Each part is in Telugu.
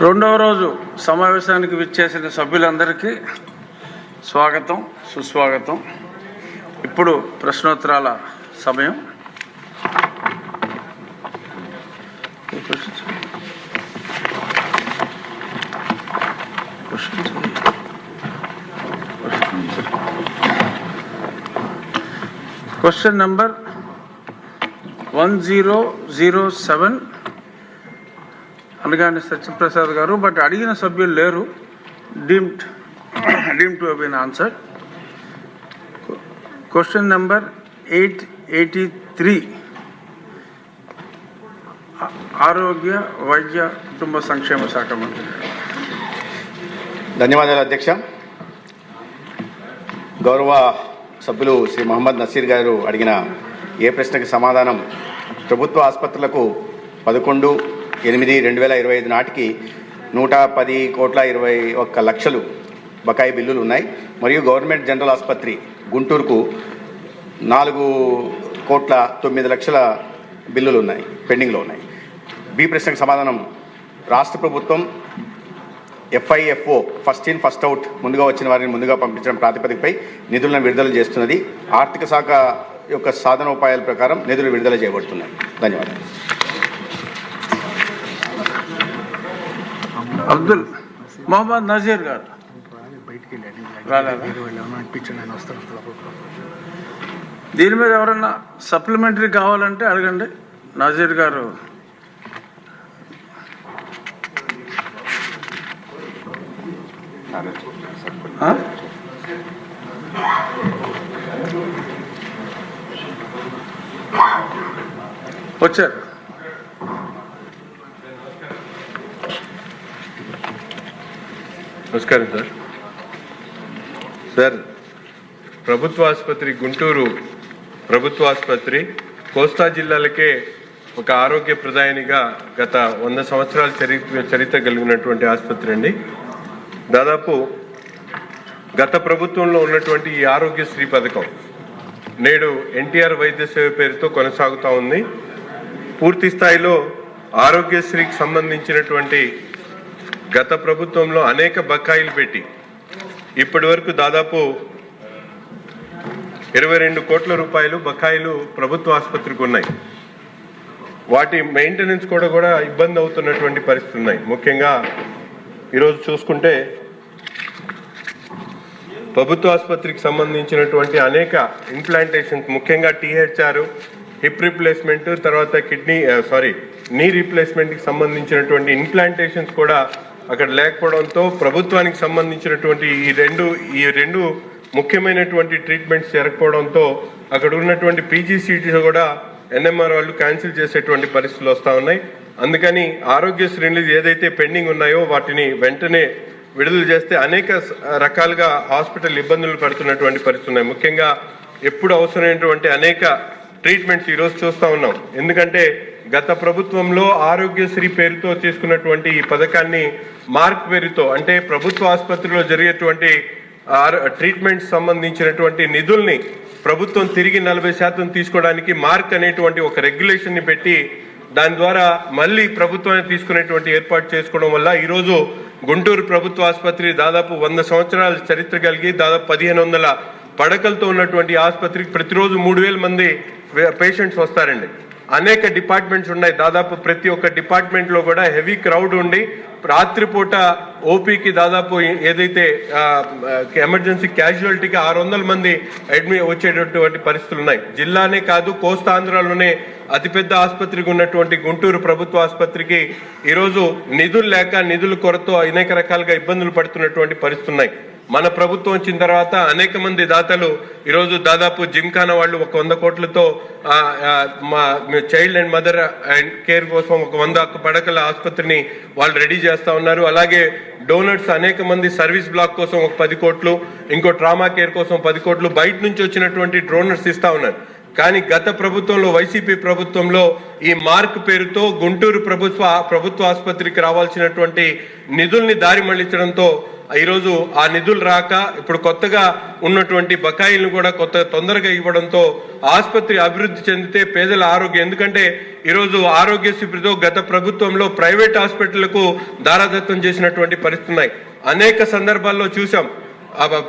రెండవ రోజు సమావేశానికి విచ్చేసిన సభ్యులందరికీ స్వాగతం సుస్వాగతం. ఇప్పుడు ప్రశ్నోత్తరాల సమయం. Question number one zero zero seven అనగానే సత్యప్రసాద్ గారు బట్ అడిగిన సభ్యులు లేరు. Deemed deem to been answer question number eight eighty three. ఆరోగ్య వైద్య కుటుంబ సంక్షేమ శాఖ మంత్రి. ధన్యవాదాలు అధ్యక్ష. గౌరవ సభ్యులు శ్రీ మహమ్మద్ నసీర్ గారు అడిగిన ఏ ప్రశ్నకి సమాధానం? ప్రభుత్వ ఆసుపత్రులకు పదకొండు ఎనిమిది రెండు వేల ఇరవై ఐదు నాటికి నూట పది కోట్ల ఇరవై ఒక్క లక్షలు బకాయి బిల్లులు ఉన్నాయి. మరియు గవర్నమెంట్ జనరల్ ఆసుపత్రి గుంటూరుకు నాలుగు కోట్ల తొమ్మిది లక్షల బిల్లులు ఉన్నాయి పెండింగ్లో ఉన్నాయి. బి ప్రశ్నకు సమాధానం. రాష్ట్ర ప్రభుత్వం FIFO first in first out ముందుగా వచ్చిన వారిని ముందుగా పంపించడం ప్రాతిపదికపై నిధులను విడుదల చేస్తున్నది. ఆర్థిక శాఖ యొక్క సాధనోపాయాల ప్రకారం నిధులు విడుదల చేయబడుతున్నాయి. ధన్యవాదాలు. అబ్దుల్ మొహమ్మద్ నజీర్ గారు. దీని మీద ఎవరన్నా సప్లిమెంటరీ కావాలంటే అడగండి. నజీర్ గారు. వచ్చారు. నమస్కారం సార్. సార్ ప్రభుత్వ ఆసుపత్రి గుంటూరు ప్రభుత్వ ఆసుపత్రి కోస్తా జిల్లాలకే ఒక ఆరోగ్య ప్రదాయనిగా గత వంద సంవత్సరాల చరిత్ర చరిత్ర కలిగినటువంటి ఆసుపత్రి అండి. దాదాపు గత ప్రభుత్వంలో ఉన్నటువంటి ఈ ఆరోగ్యశ్రీ పథకం నేడు ఎన్టీఆర్ వైద్య సేవ పేరుతో కొనసాగుతూ ఉంది. పూర్తి స్థాయిలో ఆరోగ్యశ్రీకి సంబంధించినటువంటి గత ప్రభుత్వంలో అనేక బకాయిలు పెట్టి ఇప్పటి వరకు దాదాపు ఇరవై రెండు కోట్ల రూపాయలు బకాయిలు ప్రభుత్వ ఆసుపత్రికి ఉన్నాయి. వాటి మెయింటెనెన్స్ కూడా కూడా ఇబ్బంది అవుతున్నటువంటి పరిస్థితులు ఉన్నాయి. ముఖ్యంగా ఈరోజు చూసుకుంటే ప్రభుత్వ ఆసుపత్రికి సంబంధించినటువంటి అనేక ఇంప్లాంటేషన్స్ ముఖ్యంగా టీహెచ్ఆర్ హిప్ రిప్లేస్మెంట్ తర్వాత కిడ్నీ సారీ నీ రీప్లేస్మెంట్కి సంబంధించినటువంటి ఇంప్లాంటేషన్స్ కూడా అక్కడ లేకపోవడంతో ప్రభుత్వానికి సంబంధించినటువంటి ఈ రెండు ఈ రెండు ముఖ్యమైనటువంటి ట్రీట్మెంట్స్ జరగకపోవడంతో అక్కడ ఉన్నటువంటి పీజీసీటీ కూడా ఎన్ఎంఆర్ వాళ్ళు క్యాన్సిల్ చేసేటువంటి పరిస్థితులు వస్తూ ఉన్నాయి. అందుకని ఆరోగ్యశ్రేణులు ఏదైతే పెండింగ్ ఉన్నాయో వాటిని వెంటనే విడుదల చేస్తే అనేక రకాలుగా హాస్పిటల్ ఇబ్బందులు పడుతున్నటువంటి పరిస్థితులు ఉన్నాయి. ముఖ్యంగా ఎప్పుడు అవసరమైనటువంటి అనేక ట్రీట్మెంట్స్ ఈరోజు చూస్తూ ఉన్నాం. ఎందుకంటే గత ప్రభుత్వంలో ఆరోగ్యశ్రీ పేరుతో తీసుకున్నటువంటి ఈ పథకాన్ని మార్క్ పేరుతో అంటే ప్రభుత్వ ఆసుపత్రిలో జరిగేటువంటి ట్రీట్మెంట్ సంబంధించినటువంటి నిధుల్ని ప్రభుత్వం తిరిగి నలభై శాతం తీసుకోవడానికి మార్క్ అనేటువంటి ఒక రెగ్యులేషన్ని పెట్టి దాని ద్వారా మళ్ళీ ప్రభుత్వాన్ని తీసుకునేటువంటి ఏర్పాటు చేసుకోవడం వల్ల ఈరోజు గుంటూరు ప్రభుత్వ ఆసుపత్రి దాదాపు వంద సంవత్సరాల చరిత్ర కలిగి దాదాపు పదిహేను వందల పడకలతో ఉన్నటువంటి ఆసుపత్రికి ప్రతిరోజు మూడు వేల మంది పేషెంట్స్ వస్తారండి. అనేక డిపార్ట్మెంట్స్ ఉన్నాయి. దాదాపు ప్రతి ఒక్క డిపార్ట్మెంట్లో కూడా హెవీ క్రౌడ్ ఉండి రాత్రిపూట ఓపీకి దాదాపు ఏదైతే ఎమర్జెన్సీ క్యాజువాలిటీకి ఆరు వందల మంది అడ్మి వచ్చేటటువంటి పరిస్థితులు ఉన్నాయి. జిల్లానే కాదు కోస్తాంధ్రలోనే అతిపెద్ద ఆసుపత్రికి ఉన్నటువంటి గుంటూరు ప్రభుత్వ ఆసుపత్రికి ఈరోజు నిధులు లేక నిధుల కొరతో అనేక రకాలుగా ఇబ్బందులు పడుతున్నటువంటి పరిస్థితులు ఉన్నాయి. మన ప్రభుత్వం వచ్చిన తర్వాత అనేక మంది దాతలు ఈరోజు దాదాపు జిమ్ఖానా వాళ్ళు ఒక వంద కోట్లతో మా child and mother and care కోసం ఒక వంద పడకల ఆసుపత్రిని వాళ్ళు రెడీ చేస్తూ ఉన్నారు. అలాగే డోనర్స్ అనేక మంది సర్వీస్ బ్లాక్ కోసం ఒక పది కోట్లు ఇంకో ట్రామా కేర్ కోసం పది కోట్లు బయట నుంచి వచ్చినటువంటి డోనర్స్ ఇస్తా ఉన్నారు. కానీ గత ప్రభుత్వంలో వైసీపీ ప్రభుత్వంలో ఈ మార్క్ పేరుతో గుంటూరు ప్రభుత్వ ప్రభుత్వ ఆసుపత్రికి రావాల్సినటువంటి నిధుల్ని దారి మళ్ళించడంతో ఈరోజు ఆ నిధులు రాక ఇప్పుడు కొత్తగా ఉన్నటువంటి బకాయిలను కూడా కొత్త తొందరగా ఇవ్వడంతో ఆసుపత్రి అభివృద్ధి చెందితే పేదల ఆరోగ్యం. ఎందుకంటే ఈరోజు ఆరోగ్య శిబిరితో గత ప్రభుత్వంలో ప్రైవేట్ హాస్పిటళ్ళకు దారాదత్తం చేసినటువంటి పరిస్థితున్నాయి అనేక సందర్భాల్లో చూసాం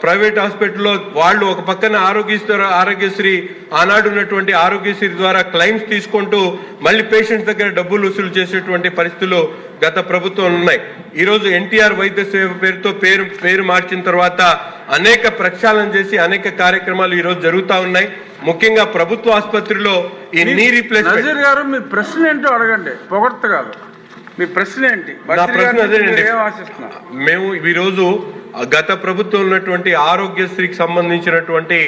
ప్రైవేట్ హాస్పిటల్లో వాళ్ళు ఒక పక్కన ఆరోగ్యశ్రీ ఆరోగ్యశ్రీ ఆనాడు ఉన్నటువంటి ఆరోగ్యశ్రీ ద్వారా క్లైమ్స్ తీసుకుంటూ మళ్ళీ పేషెంట్స్ దగ్గర డబ్బులు వసూలు చేసేటువంటి పరిస్థితులు గత ప్రభుత్వం ఉన్నాయి. ఈ రోజు ఎన్టీఆర్ వైద్య సేవ పేరుతో పేరు పేరు మార్చిన తర్వాత అనేక ప్రక్షాళన చేసి అనేక కార్యక్రమాలు ఈ రోజు జరుగుతా ఉన్నాయి. ముఖ్యంగా ప్రభుత్వ ఆసుపత్రిలో ఈ నీ రీప్లేస్మెంట్ నజీర్ గారు మీ ప్రశ్న ఏంటో అడగండి. పొగడ్త కాదు. మీ ప్రశ్న ఏంటి? మేము ఈరోజు గత ప్రభుత్వం ఉన్నటువంటి ఆరోగ్యశ్రీకి సంబంధించినటువంటి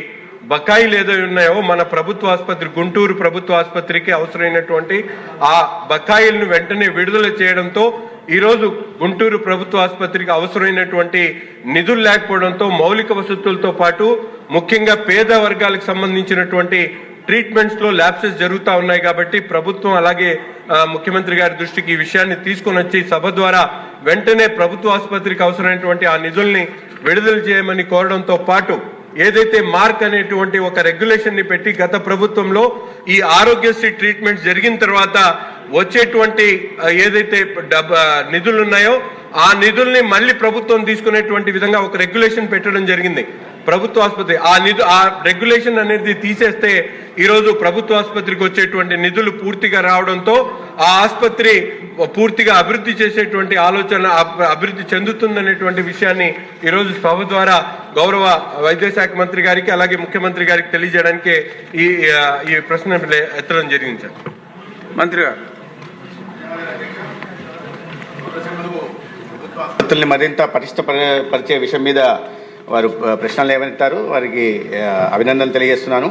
బకాయిలు ఏదో ఉన్నాయో మన ప్రభుత్వ ఆసుపత్రి గుంటూరు ప్రభుత్వ ఆసుపత్రికి అవసరమైనటువంటి ఆ బకాయిలను వెంటనే విడుదల చేయడంతో ఈరోజు గుంటూరు ప్రభుత్వ ఆసుపత్రికి అవసరమైనటువంటి నిధులు లేకపోవడంతో మౌలిక వసతులతో పాటు ముఖ్యంగా పేద వర్గాలకు సంబంధించినటువంటి ట్రీట్మెంట్స్లో ల్యాప్సెస్ ఉన్నాయి కాబట్టి ప్రభుత్వం అలాగే ముఖ్యమంత్రి గారి దృష్టికి ఈ విషయాన్ని తీసుకొని వచ్చి సభ ద్వారా వెంటనే ప్రభుత్వ ఆసుపత్రికి అవసరమైనటువంటి ఆ నిధుల్ని విడుదల చేయమని కోరడంతో పాటు ఏదైతే మార్క్ అనేటువంటి ఒక రెగ్యులేషన్ని పెట్టి గత ప్రభుత్వంలో ఈ ఆరోగ్యశ్రీ ట్రీట్మెంట్ జరిగిన తర్వాత వచ్చేటువంటి ఏదైతే డబ్బ నిధులు ఉన్నాయో ఆ నిధుల్ని మళ్ళీ ప్రభుత్వం తీసుకునేటువంటి విధంగా ఒక రెగ్యులేషన్ పెట్టడం జరిగింది. ప్రభుత్వ ఆసుపత్రి ఆ నిధు ఆ రెగ్యులేషన్ అనేది తీసేస్తే ఈరోజు ప్రభుత్వ ఆసుపత్రికి వచ్చేటువంటి నిధులు పూర్తిగా రావడంతో ఆ ఆసుపత్రి పూర్తిగా అభివృద్ధి చేసేటువంటి ఆలోచన అభివృద్ధి చెందుతుందనేటువంటి విషయాన్ని ఈరోజు సభ ద్వారా గౌరవ వైద్య శాఖ మంత్రి గారికి అలాగే ముఖ్యమంత్రి గారికి తెలియజేయడానికి ఈ ఈ ప్రశ్న ఎత్తడం జరిగింది సార్. మంత్రి గారు. మరింత పటిష్ట పరి- పరిచే విషయం మీద వారు ప్రశ్నలు లేవనెత్తారు వారికి అభినందనలు తెలియజేస్తున్నాను.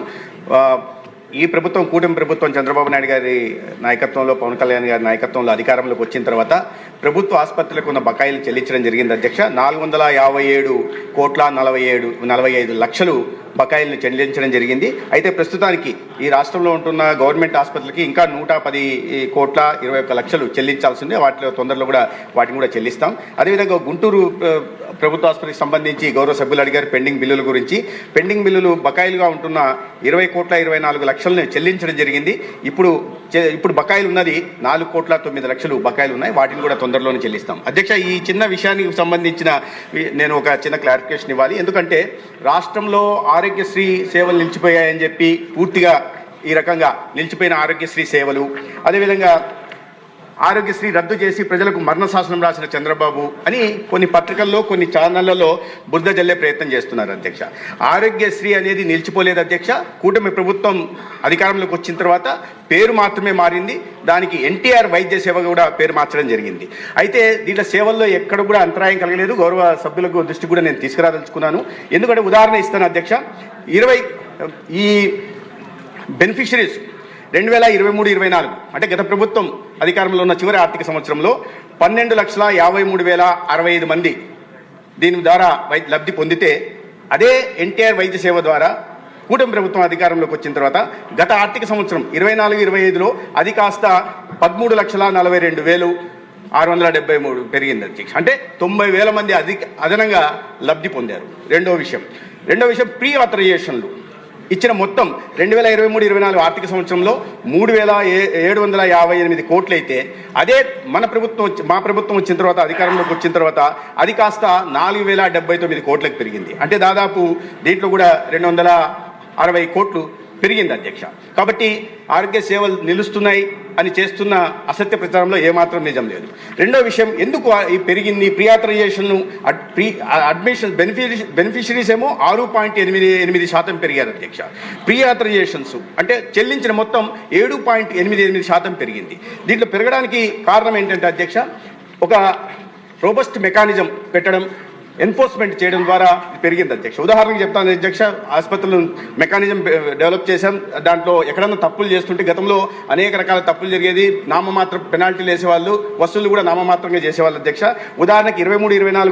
ఈ ప్రభుత్వం కూటమి ప్రభుత్వం చంద్రబాబు నాయుడు గారి నాయకత్వంలో పవన్ కళ్యాణ్ గారి నాయకత్వంలో అధికారంలోకి వచ్చిన తర్వాత ప్రభుత్వ ఆసుపత్రులకు ఉన్న బకాయిలు చెల్లించడం జరిగింది. అధ్యక్ష నాలుగు వందల యాభై ఏడు కోట్ల నలభై ఏడు నలభై ఐదు లక్షలు బకాయిలను చెల్లించడం జరిగింది. అయితే ప్రస్తుతానికి ఈ రాష్ట్రంలో ఉంటున్న గవర్నమెంట్ ఆసుపత్రులకి ఇంకా నూట పది కోట్ల ఇరవై ఒక్క లక్షలు చెల్లించాల్సి ఉంది. వాటిలో తొందరలో కూడా వాటిని కూడా చెల్లిస్తాం. అదేవిధంగా గుంటూరు ప్రభుత్వ ఆసుపత్రికి సంబంధించి గౌరవ సభ్యులు అడిగారు పెండింగ్ బిల్లుల గురించి. పెండింగ్ బిల్లులు బకాయిలుగా ఉంటున్న ఇరవై కోట్ల ఇరవై నాలుగు లక్షలను చెల్లించడం జరిగింది. ఇప్పుడు ఇప్పుడు బకాయిలు ఉన్నది నాలుగు కోట్ల తొమ్మిది లక్షలు బకాయిలు ఉన్నాయి. వాటిని కూడా తొందరలోనే చెల్లిస్తాం. అధ్యక్ష ఈ చిన్న విషయానికి సంబంధించిన నేను ఒక చిన్న క్లారిఫికేషన్ ఇవ్వాలి. ఎందుకంటే రాష్ట్రంలో ఆరోగ్యశ్రీ సేవలు నిలిచిపోయాయని చెప్పి పూర్తిగా ఈ రకంగా నిలిచిపోయిన ఆరోగ్యశ్రీ సేవలు అదేవిధంగా ఆరోగ్యశ్రీ రద్దు చేసి ప్రజలకు మరణ శాసనం రాసిన చంద్రబాబు అని కొన్ని పత్రికల్లో కొన్ని ఛానళ్ళలో బురద జల్లే ప్రయత్నం చేస్తున్నారు అధ్యక్ష. ఆరోగ్యశ్రీ అనేది నిలిచిపోలేదు అధ్యక్ష. కూటమి ప్రభుత్వం అధికారంలోకి వచ్చిన తర్వాత పేరు మాత్రమే మారింది. దానికి ఎన్టీఆర్ వైద్య సేవ కూడా పేరు మార్చడం జరిగింది. అయితే దీంట్లో సేవల్లో ఎక్కడ కూడా అంతరాయం కలగలేదు. గౌరవ సభ్యులకు దృష్టి కూడా నేను తీసుకురాదలుచుకున్నాను. ఎందుకంటే ఉదాహరణ ఇస్తాను అధ్యక్ష. ఇరవై ఈ బెనిఫిషరీస్ రెండు వేల ఇరవై మూడు ఇరవై నాలుగు అంటే గత ప్రభుత్వం అధికారంలో ఉన్న చివరి ఆర్థిక సంవత్సరంలో పన్నెండు లక్షల యాభై మూడు వేల అరవై ఐదు మంది దీని ద్వారా వై లబ్ధి పొందితే అదే ఎన్టీఆర్ వైద్య సేవ ద్వారా కూటమి ప్రభుత్వం అధికారంలోకి వచ్చిన తర్వాత గత ఆర్థిక సంవత్సరం ఇరవై నాలుగు ఇరవై ఐదులో అది కాస్త పదమూడు లక్షల నలభై రెండు వేలు ఆరు వందల డెబ్బై మూడు పెరిగింది అధ్యక్ష. అంటే తొంభై వేల మంది అధిక అదనంగా లబ్ధి పొందారు. రెండో విషయం. రెండో విషయం ప్రీ ఆథరైజేషన్లు ఇచ్చిన మొత్తం రెండు వేల ఇరవై మూడు ఇరవై నాలుగు ఆర్థిక సంవత్సరంలో మూడు వేల ఏ- ఏడు వందల యాభై ఎనిమిది కోట్లయితే అదే మన ప్రభుత్వం మా ప్రభుత్వం వచ్చిన తర్వాత అధికారంలోకి వచ్చిన తర్వాత అది కాస్త నాలుగు వేల డెబ్బై తొమ్మిది కోట్లకు పెరిగింది. అంటే దాదాపు దీంట్లో కూడా రెండు వందల అరవై కోట్లు పెరిగింది అధ్యక్ష. కాబట్టి ఆరోగ్య సేవలు నిలుస్తున్నాయి అని చేస్తున్న అసత్య ప్రచారంలో ఏమాత్రం నిజం లేదు. రెండో విషయం ఎందుకు ఈ పెరిగింది? ప్రియాథరైజేషన్ ప్రీ అడ్మిషన్ బెనిఫిష బెనిఫిషరీస్ ఏమో ఆరు పాయింట్ ఎనిమిది ఎనిమిది శాతం పెరిగారు అధ్యక్ష. ప్రియాథరైజేషన్స్ అంటే చెల్లించిన మొత్తం ఏడు పాయింట్ ఎనిమిది ఎనిమిది శాతం పెరిగింది. దీంట్లో పెరగడానికి కారణం ఏంటంటే అధ్యక్ష ఒక రోబస్ట్ మెకానిజం పెట్టడం ఎన్ఫోర్స్మెంట్ చేయడం ద్వారా పెరిగింది అధ్యక్ష. ఉదాహరణకు చెప్తాను అధ్యక్ష ఆసుపత్రులు మెకానిజం డెవలప్ చేశాం. దాంట్లో ఎక్కడన్నా తప్పులు చేస్తుంటే గతంలో అనేక రకాల తప్పులు జరిగేది. నామమాత్రం పెనాల్టీలు వేసేవాళ్ళు వసూలు కూడా నామమాత్రంగా చేసేవాళ్ళు అధ్యక్ష. ఉదాహరణకి ఇరవై మూడు ఇరవై నాలుగు